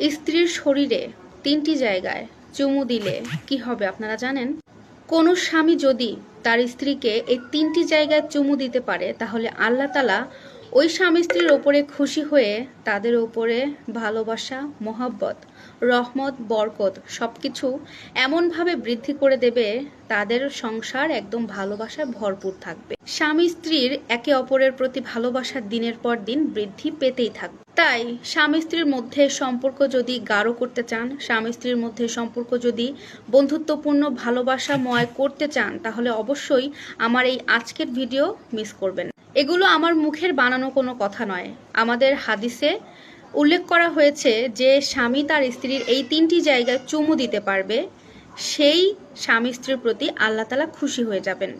স্ত্রীর শরীরে তিনটি জায়গায় চুমু দিলে কি হবে আপনারা জানেন? কোনো স্বামী যদি তার স্ত্রীকে এই তিনটি জায়গায় চুমু দিতে পারে, তাহলে আল্লাহ তালা ওই স্বামী স্ত্রীর ওপরে খুশি হয়ে তাদের ওপরে ভালোবাসা, মোহাব্বত, রহমত, বরকত সব কিছু এমনভাবে বৃদ্ধি করে দেবে, তাদের সংসার একদম ভালোবাসায় ভরপুর থাকবে। স্বামী স্ত্রীর একে অপরের প্রতি ভালোবাসার দিনের পর দিন বৃদ্ধি পেতেই থাকবে। তাই স্বামী স্ত্রীর মধ্যে সম্পর্ক যদি গাঢ় করতে চান, স্বামী স্ত্রীর মধ্যে সম্পর্ক যদি বন্ধুত্বপূর্ণ ভালোবাসা ভালোবাসাময় করতে চান, তাহলে অবশ্যই আমার এই আজকের ভিডিও মিস করবেন এগুলো আমার মুখের বানানো কোনো কথা নয়। আমাদের হাদিসে উল্লেখ করা হয়েছে যে স্বামী তার স্ত্রীর এই তিনটি জায়গায় চুমু দিতে পারবে, সেই স্বামী স্ত্রীর প্রতি আল্লাহ তালা খুশি হয়ে যাবেন।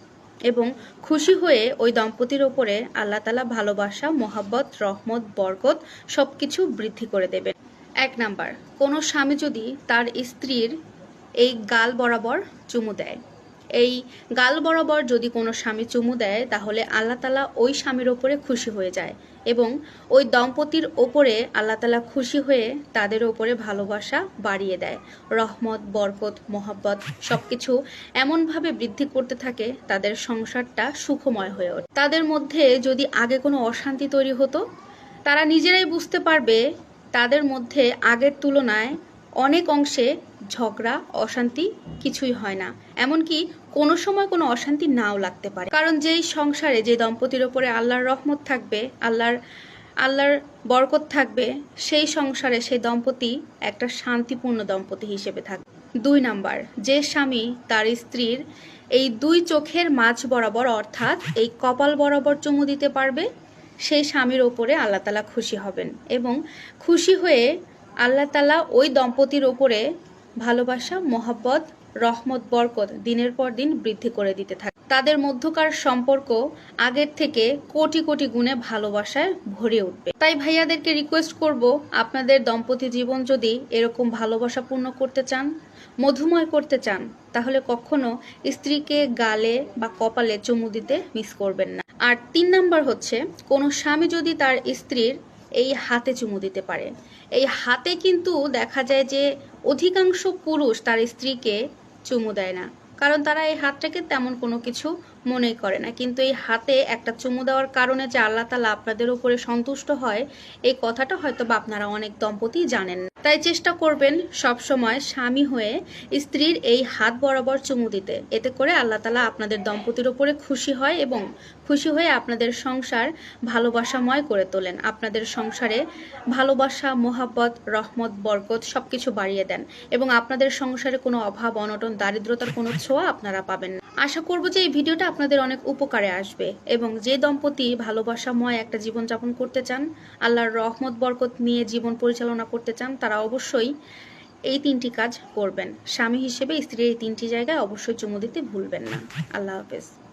এবং খুশি হয়ে ওই দম্পতির ওপরে আল্লাহ তালা ভালোবাসা, মোহাব্বত, রহমত, বরকত সব কিছু বৃদ্ধি করে দেবে এক নাম্বার, কোনো স্বামী যদি তার স্ত্রীর এই গাল বরাবর চুমু দেয়। এই গাল বরাবর যদি কোনো স্বামী চুমু দেয়, তাহলে আল্লাহ তালা ওই স্বামীর ওপরে খুশি হয়ে যায় এবং ওই দম্পতির ওপরে আল্লাহ তালা খুশি হয়ে তাদের ওপরে ভালোবাসা বাড়িয়ে দেয়। রহমত, বরকত, মোহাব্বত সব কিছু এমনভাবে বৃদ্ধি করতে থাকে, তাদের সংসারটা সুখময় হয়ে ওঠে। তাদের মধ্যে যদি আগে কোনো অশান্তি তৈরি হতো, তারা নিজেরাই বুঝতে পারবে তাদের মধ্যে আগের তুলনায় অনেক অংশে ঝগড়া, অশান্তি কিছুই হয় না। এমনকি কোনো সময় কোনো অশান্তি নাও লাগতে পারে। কারণ যেই সংসারে যে দম্পতির ওপরে আল্লাহর রহমত থাকবে, আল্লাহর আল্লাহর বরকত থাকবে, সেই সংসারে সেই দম্পতি একটা শান্তিপূর্ণ দম্পতি হিসেবে থাকবে। দুই নাম্বার, যে স্বামী তার স্ত্রীর এই দুই চোখের মাঝ বরাবর, অর্থাৎ এই কপাল বরাবর চুমু দিতে পারবে, সেই স্বামীর ওপরে আল্লাহ তালা খুশি হবেন এবং খুশি হয়ে আল্লাহ তালা ওই দম্পতির ওপরে ভালোবাসা, মোহাব্বত, রহমত, বরকত দিনের পর দিন বৃদ্ধি করে দিতে থাকে। তাদের মধ্যকার সম্পর্ক আগের থেকে কোটি কোটি গুণে ভালোবাসায় ভরে উঠবে। তাই ভাইয়াদেরকে রিকোয়েস্ট করব, আপনাদের দম্পতি জীবন যদি এরকম ভালোবাসা পূর্ণ করতে চান, মধুময় করতে চান, তাহলে কখনো স্ত্রীকে গালে বা কপালে চুমু দিতে মিস করবেন না। আর তিন নাম্বার হচ্ছে, কোনো স্বামী যদি তার স্ত্রীর এই হাতে চুমু দিতে পারে। এই হাতে কিন্তু দেখা যায় যে অধিকাংশ পুরুষ তার স্ত্রীকে চুমু দেয় না। কারণ তারা এই হাতটাকে তেমন কোনো কিছু মনে করে না। কিন্তু এই হাতে একটা চুমু দেওয়ার কারণে যে আল্লাহ তালা আপনাদের উপরে সন্তুষ্ট হয়, এই কথাটা হয়তো বা আপনারা অনেক দম্পতি জানেন না। তাই চেষ্টা করবেন সব সময় স্বামী হয়ে স্ত্রীর এই হাত বরাবর চুমু দিতে। এতে করে আল্লাহ তালা আপনাদের দম্পতির ওপরে খুশি হয় এবং খুশি হয়ে আপনাদের সংসার ভালোবাসাময় করে তোলেন। আপনাদের সংসারে ভালোবাসা, মোহাব্বত, রহমত, বরকত সব কিছু বাড়িয়ে দেন এবং আপনাদের সংসারে কোনো অভাব, অনটন, দারিদ্রতার কোনো ছোঁয়া আপনারা পাবেন না। আশা করব যে এই ভিডিওটা আপনাদের অনেক উপকারে আসবে এবং যে দম্পতি ভালোবাসাময় একটা জীবনযাপন করতে চান, আল্লাহর রহমত, বরকত নিয়ে জীবন পরিচালনা করতে চান, তারা অবশ্যই এই তিনটি কাজ করবেন। স্বামী হিসেবে স্ত্রীর এই তিনটি জায়গায় অবশ্যই চুমু দিতে ভুলবেন না। আল্লাহ হাফেজ।